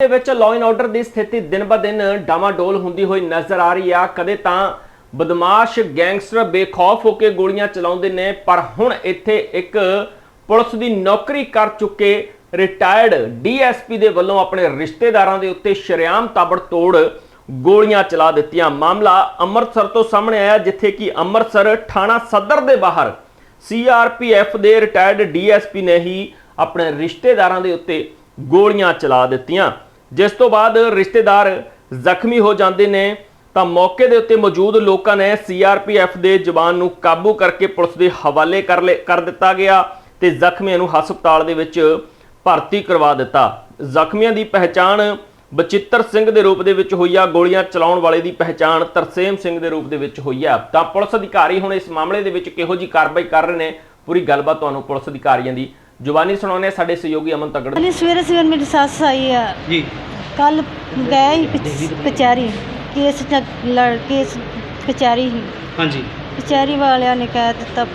ਦੇ ਵਿੱਚ law and order ਦੀ ਸਥਿਤੀ ਦਿਨ-ਬ-ਦਿਨ ਡਾਮਾਡੋਲ ਹੁੰਦੀ ਹੋਈ ਨਜ਼ਰ ਆ ਰਹੀ ਆ। ਕਦੇ ਤਾਂ ਬਦਮਾਸ਼ ਗੈਂਗਸਟਰ ਬੇਖੌਫ ਹੋ ਕੇ ਗੋਲੀਆਂ ਚਲਾਉਂਦੇ ਨੇ, ਪਰ ਹੁਣ ਇੱਥੇ ਇੱਕ ਪੁਲਿਸ ਦੀ ਨੌਕਰੀ ਕਰ ਚੁੱਕੇ ਰਿਟਾਇਰਡ ਡੀਐਸਪੀ ਦੇ ਵੱਲੋਂ ਆਪਣੇ ਰਿਸ਼ਤੇਦਾਰਾਂ ਦੇ ਉੱਤੇ ਸ਼ਰੇਆਮ ਤਾਬੜਤੋੜ ਗੋਲੀਆਂ ਚਲਾ ਦਿੱਤੀਆਂ। ਮਾਮਲਾ ਅੰਮ੍ਰਿਤਸਰ ਤੋਂ ਸਾਹਮਣੇ ਆਇਆ, ਜਿੱਥੇ ਕਿ ਅੰਮ੍ਰਿਤਸਰ ਥਾਣਾ ਸਦਰ ਦੇ ਬਾਹਰ ਸੀਆਰਪੀਐਫ ਦੇ ਰਿਟਾਇਰਡ ਡੀਐਸਪੀ ਨੇ ਹੀ ਆਪਣੇ ਰਿਸ਼ਤੇਦਾਰਾਂ ਦੇ ਉੱਤੇ ਗੋਲੀਆਂ ਚਲਾ ਦਿੱਤੀਆਂ। ਜਿਸ ਤੋਂ ਬਾਅਦ ਰਿਸ਼ਤੇਦਾਰ ਜ਼ਖਮੀ ਹੋ ਜਾਂਦੇ ਨੇ, ਤਾਂ ਮੌਕੇ ਦੇ ਉੱਤੇ ਮੌਜੂਦ ਲੋਕਾਂ ਨੇ ਸੀਆਰਪੀਐਫ ਦੇ ਜਵਾਨ ਨੂੰ ਕਾਬੂ ਕਰਕੇ ਪੁਲਿਸ ਦੇ ਹਵਾਲੇ ਕਰ ਲੇ ਕਰ ਦਿੱਤਾ ਗਿਆ ਤੇ ਜ਼ਖਮੀਆਂ ਨੂੰ ਹਸਪਤਾਲ ਦੇ ਵਿੱਚ ਭਰਤੀ ਕਰਵਾ ਦਿੱਤਾ। ਜ਼ਖਮੀਆਂ ਦੀ ਪਹਿਚਾਣ ਬਚਿੱਤਰ ਸਿੰਘ ਦੇ ਰੂਪ ਦੇ ਵਿੱਚ ਹੋਈ ਆ, ਗੋਲੀਆਂ ਚਲਾਉਣ ਵਾਲੇ ਦੀ ਪਹਿਚਾਣ ਤਰਸੇਮ ਸਿੰਘ ਦੇ ਰੂਪ ਦੇ ਵਿੱਚ ਹੋਈ ਆ। ਤਾਂ ਪੁਲਿਸ ਅਧਿਕਾਰੀ ਹੁਣ ਇਸ ਮਾਮਲੇ ਦੇ ਵਿੱਚ ਕਿਹੋ ਜੀ ਕਾਰਵਾਈ ਕਰ ਰਹੇ ਨੇ? ਪੂਰੀ ਗੱਲਬਾਤ ਤੁਹਾਨੂੰ ਪੁਲਿਸ ਅਧਿਕਾਰੀਆਂ ਦੀ ਜ਼ੁਬਾਨੀ ਸੁਣਾਉਣੇ ਸਾਡੇ ਸਹਿਯੋਗੀ ਅਮਨ ਤਗੜ। ਅਲੀ ਸਵੇਰੇ ਸਵੇਰੇ ਮੇਰੀ ਸੱਸ ਆਈ ਆ। ਜੀ। ਕੱਲ ਗਏ ਕਚਹਿਰੀ ਕੇਸ ਚ ਲੜ ਕੇਸ ਕਚਹਿਰੀ ਸੀ। ਹਾਂਜੀ। ਕਚਹਿਰੀ ਵਾਲਿਆਂ ਨੇ ਕਹਿ ਦਿੱਤਾ।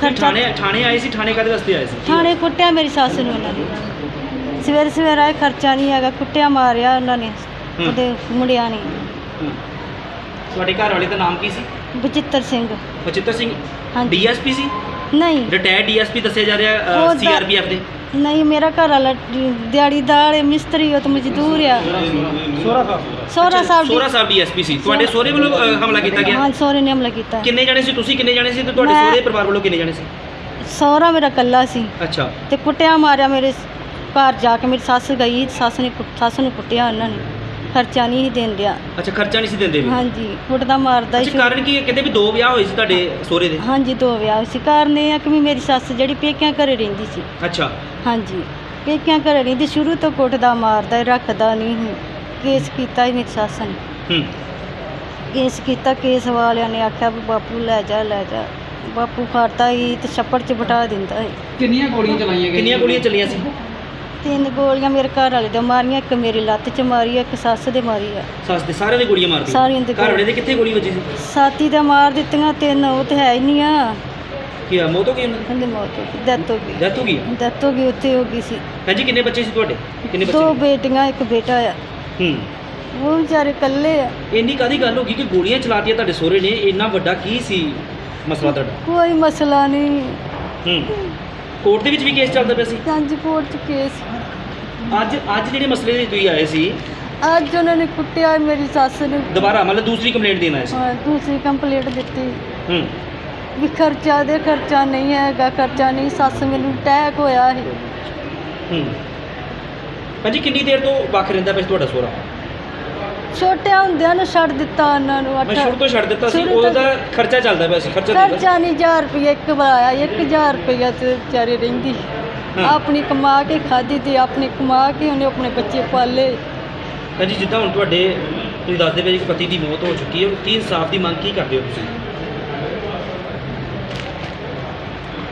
ਖਰਚਾ ਥਾਣੇ ਥਾਣੇ ਆਏ ਸੀ ਥਾਣੇ ਕਾਦੇ ਵਾਸਤੇ ਆਏ ਸੀ? ਥਾਣੇ ਕੁੱਟਿਆ ਮੇਰੀ ਸੱਸ ਨੂੰ ਉਹਨਾਂ ਨੇ। ਸਵੇਰੇ ਸਵੇਰੇ ਆਏ ਖਰਚਾ ਨਹੀਂ ਹੈਗਾ ਕੁੱਟਿਆ ਮਾਰਿਆ ਉਹਨਾਂ ਨੇ। ਹੂੰ। ਉਹਦੇ ਮੁੰਡਿਆਂ ਨੇ। ਹੂੰ। ਤੁਹਾਡੇ ਘਰ ਵਾਲੇ ਦਾ ਨਾਮ ਕੀ ਸੀ? ਬਚਿੱਤਰ ਸਿੰਘ। ਬਚਿੱਤਰ ਸਿੰਘ? ਹਾਂਜੀ। ਡੀਐਸਪੀ ਸੀ? ਨਹੀਂ। ਰਿਟਾਇਰਡ ਡੀਐਸਪੀ ਦੱਸਿਆ ਜਾ ਰਿਹਾ ਸੀਆਰਪੀਐਫ ਦੇ। ਨਹੀਂ ਮੇਰਾ ਘਰ ਵਾਲਾ ਦਿਹਾੜੀਦਾਰ ਹੈ ਮਿਸਤਰੀ ਉਹ ਤਾਂ ਮਜ਼ਦੂਰ ਆ। ਸੋਹਰਾ ਸਾਹਿਬ। ਸੋਹਰਾ ਦੀ ਸਾਹਿਬ ਡੀਐਸਪੀ ਸੀ। ਤੁਹਾਡੇ ਸਹੁਰੇ ਵੱਲੋਂ ਅ, ਹਮਲਾ ਕੀਤਾ ਗਿਆ? ਹਾਂ ਸੋਹਰੇ ਨੇ ਹਮਲਾ ਕੀਤਾ। ਕਿੰਨੇ ਜਾਣੇ ਸੀ? ਤੁਸੀਂ ਕਿੰਨੇ ਜਾਣੇ ਸੀ ਤੇ ਤੁਹਾਡੇ ਮੈਂ- ਸਹੁਰੇ ਪਰਿਵਾਰ ਵੱਲੋਂ ਕਿੰਨੇ ਜਾਣੇ ਸੀ? ਸੋਹਰਾ ਮੇਰਾ ਕੱਲਾ ਸੀ। ਅੱਛਾ। ਤੇ ਕੁੱਟਿਆ ਮਾਰਿਆ ਮੇਰੇ ਘਰ ਜਾ ਕੇ। ਮੇਰੀ ਸੱਸ ਗਈ ਸੱਸ ਨੇ ਕੁੱਟ- ਸੱਸ ਨੂੰ ਕੁੱਟਿਆ ਉਹਨਾਂ ਨੇ। ਖਰਚਾ ਨਹੀਂ ਸੀ ਦੇਣ ਡਿਆ ਅੱਛਾ ਖਰਚਾ ਨਹੀਂ ਸੀ ਦਿੰਦੇ ਵੀ? ਹਾਂਜੀ ਕੁੱਟਦਾ ਮਾਰਦਾ ਅੱਛਾ ਸੀ। ਕਾਰਨ ਕੀ ਹੈ? ਕਹਿੰਦੇ ਵੀ ਦੋ ਵਿਆਹ ਹੋਏ ਸੀ ਤੁਹਾਡੇ ਸਹੁਰੇ ਦੇ। ਹਾਂਜੀ ਦੋ ਵਿਆਹ ਸੀ। ਕਾਰਨ ਇਹ ਆ ਕਿ ਵੀ ਮੇਰੀ ਸੱਸ ਜਿਹੜੀ ਪੇਕਿਆਂ ਘਰੇ ਰਹਿੰਦੀ ਸੀ। ਅੱਛਾ। ਹਾਂਜੀ ਪੇਕਿਆਂ ਘਰੇ ਰਹਿੰਦੀ ਸ਼ੁਰੂ ਤੋਂ ਕੁੱਟਦਾ ਮਾਰਦਾ ਰੱਖਦਾ ਨਹੀਂ ਸੀ। ਕੇਸ ਕੀਤਾ ਹੀ ਮੇਰੀ ਸੱਸ ਨੇ। ਹੂੰ। ਕੇਸ ਕੀਤਾ ਕੇਸ ਵਾਲਿਆਂ ਨੇ ਆਖਿਆ ਵੀ ਬਾਪੂ ਲੈ ਜਾ ਲੈ ਜਾ। ਬਾਪੂ ਫੜਦਾ ਹੀ ਤੇ ਛੱਪੜ 'ਚ ਬਿਠਾ ਦਿੰਦਾ ਸੀ। ਕਿੰਨੀਆਂ ਗੋਲੀਆਂ ਚਲਾਈਆਂ ਗਈਆਂ? ਕਿੰਨੀਆਂ ਗੋਲੀਆਂ ਚੱਲੀਆਂ ਸੀ? ਤਿੰਨ ਗੋਲੀਆਂ ਮੇਰੇ ਘਰ ਵਾਲੇ ਦੇ ਮਾਰੀਆਂ ਇੱਕ ਮੇਰੀ ਲੱਤ 'ਚ ਮਾਰੀ ਆ, ਇੱਕ ਸੱਸ ਦੇ ਮਾਰੀ ਆ। ਸੱਸ ਦੇ ਸਾਰੇ ਦੇ ਗੋਲੀਆਂ ਮਾਰਦੀ ਸਾਰਿਆਂ ਦੇ ਘਰ ਵਾਲੇ ਦੇ ਕਿੱਥੇ ਗੋਲੀ ਵੱਜੀ? ਸੀ ਸਾਥੀ ਤਾਂ ਮਾਰ ਦਿੱਤੀਆਂ ਤਿੰਨ ਉਹ ਤੇ ਹੈ ਹੀ ਨਹੀਂ ਆ। ਕੀ ਆ ਮੌਤ ਹੋ ਗਈ ਉਹਨਾਂ ਕਹਿੰਦੇ ਮੌਤ ਹੋ ਗਈ ਡੈਥ ਹੋ ਗਈ। ਦੀ ਡੈਥ ਹੋ ਗਈ ਡੈਥ ਹੋ ਗਈ ਉੱਥੇ ਹੋ ਗਈ ਸੀ। ਹਾਂਜੀ ਕਿੰਨੇ ਬੱਚੇ ਸੀ ਤੁਹਾਡੇ? ਕਿੰਨੇ ਬੱਚੇ ਦੋ ਬੇਟੀਆਂ ਇੱਕ ਬੇਟਾ ਆ। ਹੂੰ। ਉਹ ਵਿਚਾਰੇ ਇਕੱਲੇ ਆ। ਇੰਨੀ ਕਾਦੀ ਗੱਲ ਹੋ ਗਈ ਕਿ ਗੋਲੀਆਂ ਚਲਾਤੀਆਂ ਤੁਹਾਡੇ ਸਹੁਰੇ ਨੇ? ਇੰਨਾ ਵੱਡਾ ਕੀ ਸੀ ਮਸਲਾ ਤੁਹਾਡਾ? ਕੋਈ ਮਸਲਾ ਨਹੀਂ। ਹੂੰ। ਕੋਰਟ ਦੇ ਵਿੱਚ ਵੀ ਕੇਸ ਚੱਲਦਾ ਪਿਆ ਸੀ? ਜੰਜ ਕੋਰਟ 'ਚ ਕੇਸ ਅੱਜ ਅੱਜ ਜਿਹੜੇ ਮਸਲੇ ਦੇ ਤੁਸੀਂ ਆਏ ਸੀ ਅੱਜ ਉਹਨਾਂ ਨੇ ਕੁੱਟਿਆ ਮੇਰੀ ਸੱਸ ਨੂੰ। ਦੁਬਾਰਾ ਮਤਲਬ ਦੂਸਰੀ ਕੰਪਲੇਂਟ ਦੇਣ ਆਏ ਸੀ? ਹਾਂ, ਦੂਸਰੀ ਕੰਪਲੀਟ ਦਿੱਤੀ। ਹੂੰ। ਵੀ ਖਰਚਾ ਦੇ ਖਰਚਾ ਨਹੀਂ ਹੈਗਾ ਖਰਚਾ ਨਹੀਂ ਸੱਸ ਮੈਨੂੰ ਅਟੈਕ ਹੋਇਆ ਸੀ। ਹੂੰ। ਭਾਜੀ ਕਿੰਨੀ ਦੇਰ ਤੋਂ ਵੱਖ ਰਹਿੰਦਾ ਪਿਆ ਸੀ ਤੁਹਾਡਾ ਸਹੁਰਾ? ਛੋਟਿਆਂ ਹੁੰਦਿਆਂ ਨੂੰ ਛੱਡ ਦਿੱਤਾ ਉਹਨਾਂ ਨੂੰ ਮੈਂ ਸ਼ੁਰੂ ਤੋਂ ਛੱਡ ਦਿੱਤਾ ਸੀ ਸ਼ੁਰੂ ਤੋਂ- ਉਹਦਾ ਖਰਚਾ ਚੱਲਦਾ ਪਿਆ ਸੀ ਖਰਚਾ ਸੀ ਖਰਚਾ ਨਹੀਂ 1000 ਰੁਪਏ ਇੱਕ ਵਾਰ ਆਇਆ 1000 ਰੁਪਏ ਤੇ ਵਿਚਾਰੇ ਰਹਿੰਦੀ। ਆਪਣੀ ਕਮਾ ਕੇ ਖਾਦੀ ਤੇ ਆਪਣੀ ਕਮਾ ਕੇ ਉਹਨੇ ਆਪਣੇ ਬੱਚੇ ਪਾਲੇ। ਭਾਜੀ ਜਿੱਦਾਂ ਹੁਣ ਤੁਹਾਡੇ ਤੁਸੀਂ ਦੱਸਦੇ ਪਏ ਜੀ ਕਿ ਪਤੀ ਦੀ ਮੌਤ ਹੋ ਚੁੱਕੀ ਹੈ ਕੀ ਇਨਸਾਫ ਦੀ ਮੰਗ ਕੀ ਕਰਦੇ ਹੋ ਤੁਸੀਂ?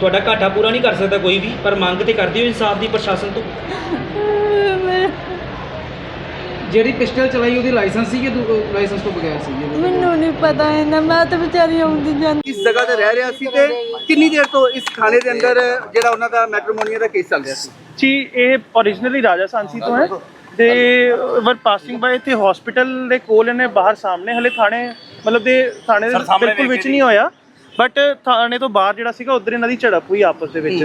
ਤੁਹਾਡਾ ਘਾਟਾ ਪੂਰਾ ਨਹੀਂ ਕਰ ਸਕਦਾ ਕੋਈ ਵੀ ਪਰ ਮੰਗ ਤੇ ਕਰਦੇ ਹੋ ਇਨਸਾਫ ਦੀ ਪ੍ਰਸ਼ਾਸਨ ਤੋਂ? ਜਿਹੜੀ ਪਿਸਟਲ ਚਲਾਈ ਉਹਦੀ ਲਾਇਸੈਂਸ ਸੀ ਕਿ ਲਾਇਸੈਂਸ ਤੋਂ ਬਗੈਰ ਸੀ ਮੈਨੂੰ ਨਹੀਂ ਪਤਾ ਇਹਨਾਂ ਮੈਂ ਤਾਂ ਵਿਚਾਰੀ ਆਉਂਦੀ ਜਾਂਦੀ ਇਸ ਜਗ੍ਹਾ ਤੇ ਰਹਿ ਰਿਹਾ ਸੀ ਤੇ ਕਿੰਨੀ ਦੇਰ ਤੋਂ ਇਸ ਥਾਣੇ ਦੇ ਅੰਦਰ ਜਿਹੜਾ ਉਹਨਾਂ ਦਾ ਮੈਟਰੋਮੋਨੀਆ ਦਾ ਕੇਸ ਚੱਲ ਰਿਹਾ ਸੀ? ਜੀ ਇਹ originally ਰਾਜਾ ਸਾਂਸੀ ਤੋਂ ਹੈ ਤੇ ਵਰ ਪਾਸਿੰਗ ਬਾਏ ਇੱਥੇ ਹਸਪੀਟਲ ਦੇ ਕੋਲ ਇਹਨੇ ਬਾਹਰ ਸਾਹਮਣੇ ਹਲੇ ਥਾਣੇ ਮਤਲਬ ਦੇ ਥਾਣੇ ਦੇ ਬਿਲਕੁਲ ਵਿੱਚ ਨਹੀਂ ਹੋਇਆ। ਬਟ ਥਾਣੇ ਤੋਂ ਬਾਹਰ ਜਿਹੜਾ ਸੀਗਾ ਉਧਰ ਇਹਨਾਂ ਦੀ ਝੜਪ ਹੋਈ ਆਪਸ ਦੇ ਵਿੱਚ।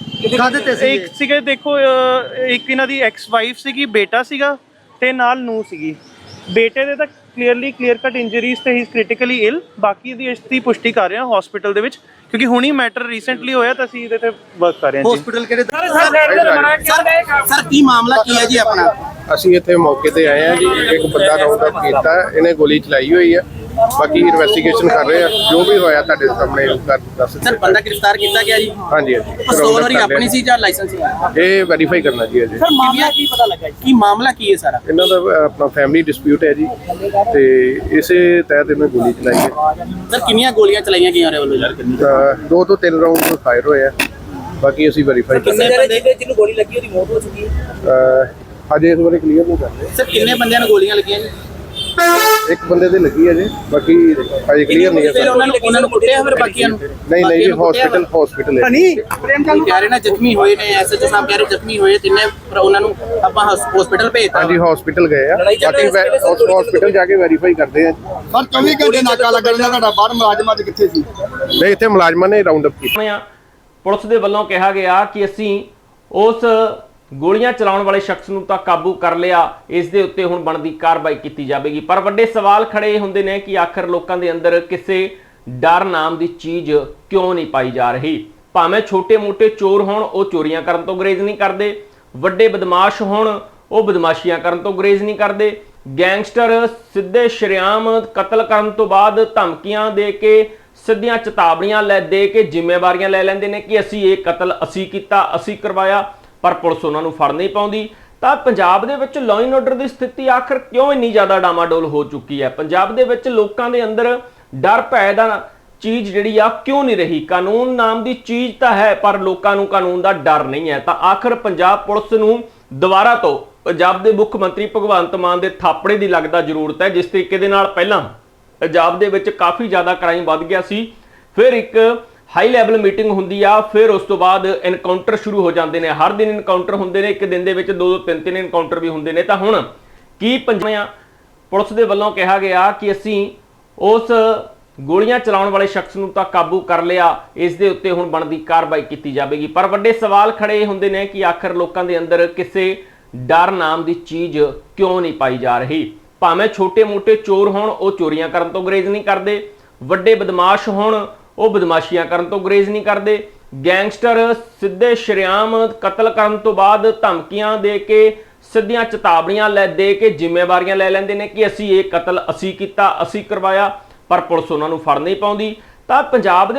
ਕਾਹਦੇ ਤੇ ਸੀ ਇੱਕ ਸੀਗੇ ਦੇਖੋ ਅਹ, ਇੱਕ ਇਹਨਾਂ ਦੀ ਐਕਸ ਵਾਈਫ ਸੀਗੀ ਬੇਟਾ ਸੀਗਾ ਤੇ ਨਾਲ ਨੂੰ ਸੀਗੀ ਬੇਟੇ ਦੇ ਤਾਂ ਕਲੀਅਰਲੀ ਕਲੀਅਰ ਕਟ ਇੰਜਰੀਜ਼ ਤੇ ਹੀ ਕ੍ਰਿਟੀਕਲੀ ਇਲ ਬਾਕੀ ਦੀ ਇਸ ਦੀ ਪੁਸ਼ਟੀ ਕਰ ਰਹੇ ਹਾਂ ਹਸਪੀਟਲ ਦੇ ਵਿੱਚ ਕਿਉਂਕਿ ਹੁਣੀ ਮੈਟਰ ਰੀਸੈਂਟਲੀ ਹੋਇਆ ਤਾਂ ਅਸੀਂ ਇਹਦੇ ਤੇ ਵਰਕ ਕਰ ਰਹੇ ਹਾਂ ਜੀ ਹਸਪੀਟਲ ਕਿਹੜੇ ਸਰ ਕੀ ਮਾਮਲਾ ਕੀ ਹੈ ਜੀ ਆਪਣਾ ਅਸੀਂ ਇੱਥੇ ਮੌਕੇ ਤੇ ਆਏ ਆ ਜੀ ਇੱਕ ਬੰਦਾ ਰਾਉਂਡ ਅਪ ਕੀਤਾ ਹੈ, ਇਹਨੇ ਗੋਲੀ ਚਲਾਈ ਹੋਈ ਹੈ ਬਾਕੀ ਇਨਵੈਸਟੀਗੇਸ਼ਨ ਕਰ ਰਹੇ ਆ। ਜੋ ਵੀ ਹੋਇਆ ਤੁਹਾਡੇ ਸਾਹਮਣੇ ਕਰ ਦੱਸ ਸਰ ਬੰਦਾ ਗ੍ਰਿਫਤਾਰ ਕੀਤਾ ਗਿਆ ਜੀ? ਹਾਂਜੀ ਹਾਂਜੀ। ਪਿਸਤੌਲ ਕਰ ਆਪਣੀ। ਸੀ ਜਾਂ ਲਾਇਸੈਂਸ ਸੀ? ਇਹ ਵੈਰੀਫਾਈ ਕਰਨਾ ਜੀ ਅਜੇ। ਸਰ ਮਾਮਲਾ ਕੀ ਪਤਾ ਲੱਗਾ ਜੀ? ਕੀ ਮਾਮਲਾ ਕੀ ਹੈ ਸਾਰਾ? ਇਹਨਾਂ ਦਾ ਆਪਣਾ ਫੈਮਿਲੀ ਡਿਸਪਿਊਟ ਹੈ ਜੀ। ਤੇ ਇਸੇ ਤਹਿਤ ਇਹਨੇ ਗੋਲੀ ਚਲਾਈ ਹੈ। ਸਰ ਕਿੰਨੀਆਂ ਗੋਲੀਆਂ ਚਲਾਈਆਂ ਗਈਆਂ ਉਹਦੇ ਵੱਲੋਂ ਯਾਰ ਅਹ, ਦੋ ਤੋਂ ਤਿੰਨ ਰਾਉਂਡ ਫਾਇਰ ਹੋਏ ਆ। ਬਾਕੀ ਅਸੀਂ ਵੈਰੀਫਾਈ ਕਰ ਕਿੰਨੇ ਬੰਦੇ ਜਿਹਨੂੰ ਗੋਲੀ ਲੱਗੀ ਉਹਦੀ ਮੌਤ ਹੋ ਚੁੱਕੀ ਹੈ। ਅਜੇ ਇਸ ਬਾਰੇ ਕਲੀਅਰ ਨਹੀਂ ਕਰ ਰਹੇ। ਸਰ ਕਿੰਨੇ ਬੰਦਿਆਂ ਨੂੰ ਗੋਲੀਆਂ ਲੱਗੀਆਂ ਜੀ? ਇੱਕ ਬੰਦੇ ਦੇ ਲੱਗੀ ਹੈ ਜੀ ਬਾਕੀ ਅਜੇ ਕਲੀਅਰ ਨਹੀਂ ਹੈ ਫਿਰ sir। ਉਹਨਾਂ ਨੂੰ ਉਹਨਾਂ ਨੂੰ ਕੁੱਟਿਆ ਫਿਰ ਬਾਕੀਆਂ ਨੂੰ? ਨਹੀਂ ਨਹੀਂ ਜੀ ਹਸਪੀਟਲ ਹਸਪੀਟਲ ਹੈ ਹਨੀ ਪ੍ਰੇਮ ਕੋਈ ਕਹਿ ਰਹੇ ਨਾ ਜ਼ਖਮੀ ਹੋਏ ਨੇ ਐਸਐਚਓ ਸਾਹਿਬ ਕਹਿ ਰਹੇ ਜ਼ਖਮੀ ਹੋਏ ਤਿੰਨੇ ਪਰ ਉਹਨਾਂ ਨੂੰ ਆਪਾਂ ਹਸਪੀਟਲ ਭੇਜਤਾ। ਹਾਂਜੀ ਹਸਪੀਟਲ ਗਏ ਆ। ਬਾਕੀ ਸਰ ਹਸਪੀਟਲ ਜਾ ਕੇ ਵੈਰੀਫਾਈ ਕਰਦੇ ਆ ਸਰ 24 ਘੰਟੇ ਨਾਕਾ ਲੱਗਣ ਦਾ ਤੁਹਾਡਾ ਬਾਹਰ ਮੁਲਾਜ਼ਮਾਂ ਚ ਕਿੱਥੇ ਸੀ? ਨਹੀਂ ਇੱਥੇ ਮੁਲਾਜ਼ਮਾਂ ਨੇ ਰਾਉਂਡ ਅਪ ਕੀਤਾ। ਪੁਲਿਸ ਦੇ ਵੱਲੋਂ ਕਿਹਾ ਗਿਆ ਕਿ ਅਸੀਂ ਉਸ ਗੋਲੀਆਂ ਚਲਾਉਣ ਵਾਲੇ ਸ਼ਖਸ ਨੂੰ ਤਾਂ ਕਾਬੂ ਕਰ ਲਿਆ। ਇਸ ਦੇ ਉੱਤੇ ਹੁਣ ਬਣਦੀ ਕਾਰਵਾਈ ਕੀਤੀ ਜਾਵੇਗੀ। ਪਰ ਵੱਡੇ ਸਵਾਲ ਖੜੇ ਹੁੰਦੇ ਨੇ ਕਿ ਆਖਰ ਲੋਕਾਂ ਦੇ ਅੰਦਰ ਕਿਸੇ ਡਰ ਨਾਮ ਦੀ ਚੀਜ਼ ਕਿਉਂ ਨਹੀਂ ਪਾਈ ਜਾ ਰਹੀ? ਭਾਵੇਂ ਛੋਟੇ-ਮੋਟੇ ਚੋਰ ਹੋਣ, ਉਹ ਚੋਰੀਆਂ ਕਰਨ ਤੋਂ ਗੁਰੇਜ਼ ਨਹੀਂ ਕਰਦੇ। ਵੱਡੇ ਬਦਮਾਸ਼ ਹੋਣ, ਉਹ ਬਦਮਾਸ਼ੀਆਂ ਕਰਨ ਤੋਂ ਗੁਰੇਜ਼ ਨਹੀਂ ਕਰਦੇ। ਗੈਂਗਸਟਰ ਸਿੱਧੇ ਸ਼ਰੇਆਮ ਕਤਲ ਕਰਨ ਤੋਂ ਬਾਅਦ ਧਮਕੀਆਂ ਦੇ ਕੇ, ਸਿੱਧੀਆਂ ਚੇਤਾਵਨੀਆਂ ਲੈ, ਦੇ ਕੇ ਜ਼ਿੰਮੇਵਾਰੀਆਂ ਲੈ ਲੈਂਦੇ ਨੇ ਕਿ ਅਸੀਂ ਇਹ ਕਤਲ ਅਸੀਂ ਕੀਤਾ, ਅਸੀਂ ਕਰਵਾਇਆ। ਪਰ ਪੁਲਿਸ ਉਹਨਾਂ ਨੂੰ ਫੜ ਨਹੀਂ ਪਾਉਂਦੀ। ਤਾਂ ਪੰਜਾਬ ਦੇ ਵਿੱਚ ਲਾਅ ਐਂਡ ਆਰਡਰ ਦੀ ਸਥਿਤੀ ਆਖਰ ਕਿਉਂ ਇੰਨੀ ਜ਼ਿਆਦਾ ਡਾਮਾਡੋਲ ਹੋ ਚੁੱਕੀ ਹੈ? ਪੰਜਾਬ ਦੇ ਵਿੱਚ ਲੋਕਾਂ ਦੇ ਅੰਦਰ ਡਰ ਭੈ ਦਾ ਚੀਜ਼ ਜਿਹੜੀ ਆ, ਕਿਉਂ ਨਹੀਂ ਰਹੀ? ਕਾਨੂੰਨ ਨਾਮ ਦੀ ਚੀਜ਼ ਤਾਂ ਹੈ, ਪਰ ਲੋਕਾਂ ਨੂੰ ਕਾਨੂੰਨ ਦਾ ਡਰ ਨਹੀਂ ਹੈ। ਤਾਂ ਆਖਰ ਪੰਜਾਬ ਪੁਲਿਸ ਨੂੰ ਦੁਬਾਰਾ ਤੋਂ ਪੰਜਾਬ ਦੇ ਮੁੱਖ ਮੰਤਰੀ ਭਗਵੰਤ ਮਾਨ ਦੇ ਥਾਪੜੇ ਦੀ ਲੱਗਦਾ ਜ਼ਰੂਰਤ ਹੈ, ਜਿਸ ਤਰੀਕੇ ਦੇ ਨਾਲ ਪਹਿਲਾਂ ਪੰਜਾਬ ਦੇ ਵਿੱਚ ਕਾਫੀ ਜ਼ਿਆਦਾ ਕ੍ਰਾਈਮ ਵੱਧ ਗਿਆ ਸੀ। ਫਿਰ ਇੱਕ ਹਾਈ ਲੈਵਲ ਮੀਟਿੰਗ ਹੁੰਦੀ ਆ, ਫਿਰ ਉਸ ਤੋਂ ਬਾਅਦ ਐਨਕਾਊਂਟਰ ਸ਼ੁਰੂ ਹੋ ਜਾਂਦੇ ਨੇ। ਹਰ ਦਿਨ ਐਨਕਾਊਂਟਰ ਹੁੰਦੇ ਨੇ, ਇੱਕ ਦਿਨ ਦੇ ਵਿੱਚ ਦੋ ਦੋ ਤਿੰਨ ਤਿੰਨ ਐਨਕਾਊਂਟਰ ਵੀ ਹੁੰਦੇ ਨੇ। ਤਾਂ ਹੁਣ ਕੀ ਪੰਜਾਂ ਪੁਲਿਸ ਦੇ ਵੱਲੋਂ ਕਿਹਾ ਗਿਆ ਕਿ ਅਸੀਂ ਉਸ ਗੋਲੀਆਂ ਚਲਾਉਣ ਵਾਲੇ ਸ਼ਖਸ ਨੂੰ ਤਾਂ ਕਾਬੂ ਕਰ ਲਿਆ, ਇਸ ਦੇ ਉੱਤੇ ਹੁਣ ਬਣਦੀ ਕਾਰਵਾਈ ਕੀਤੀ ਜਾਵੇਗੀ। ਪਰ ਵੱਡੇ ਸਵਾਲ ਖੜੇ ਹੁੰਦੇ ਨੇ ਕਿ ਆਖਰ ਲੋਕਾਂ ਦੇ ਅੰਦਰ ਕਿਸੇ ਡਰ ਨਾਮ ਦੀ ਚੀਜ਼ ਕਿਉਂ ਨਹੀਂ ਪਾਈ ਜਾ ਰਹੀ? ਭਾਵੇਂ ਛੋਟੇ-ਮੋਟੇ ਚੋਰ ਹੋਣ, ਉਹ ਚੋਰੀਆਂ ਕਰਨ ਤੋਂ ਗੁਰੇਜ਼ ਨਹੀਂ ਕਰਦੇ। ਵੱਡੇ ਬਦਮਾਸ਼ ਹੋਣ ਉਹ ਬਦਮਾਸ਼ੀਆਂ ਕਰਨ ਤੋਂ ਗੁਰੇਜ਼ ਨਹੀਂ ਕਰਦੇ। ਗੈਂਗਸਟਰ ਸਿੱਧੇ ਸ਼ਰੇਆਮ ਕਤਲ ਕਰਨ ਤੋਂ ਬਾਅਦ ਧਮਕੀਆਂ ਦੇ ਕੇ, ਸਿੱਧੀਆਂ ਚੇਤਾਵਨੀਆਂ ਲੈ, ਦੇ ਕੇ ਜ਼ਿੰਮੇਵਾਰੀਆਂ ਲੈ ਲੈਂਦੇ ਨੇ ਕਿ ਅਸੀਂ ਇਹ ਕਤਲ ਅਸੀਂ ਕੀਤਾ, ਅਸੀਂ ਕਰਵਾਇਆ, ਪਰ ਪੁਲਿਸ ਉਹਨਾਂ ਨੂੰ ਫੜ ਨਹੀਂ ਪਾਉਂਦੀ। ਤਾਂ ਪੰਜਾਬ ਦੇ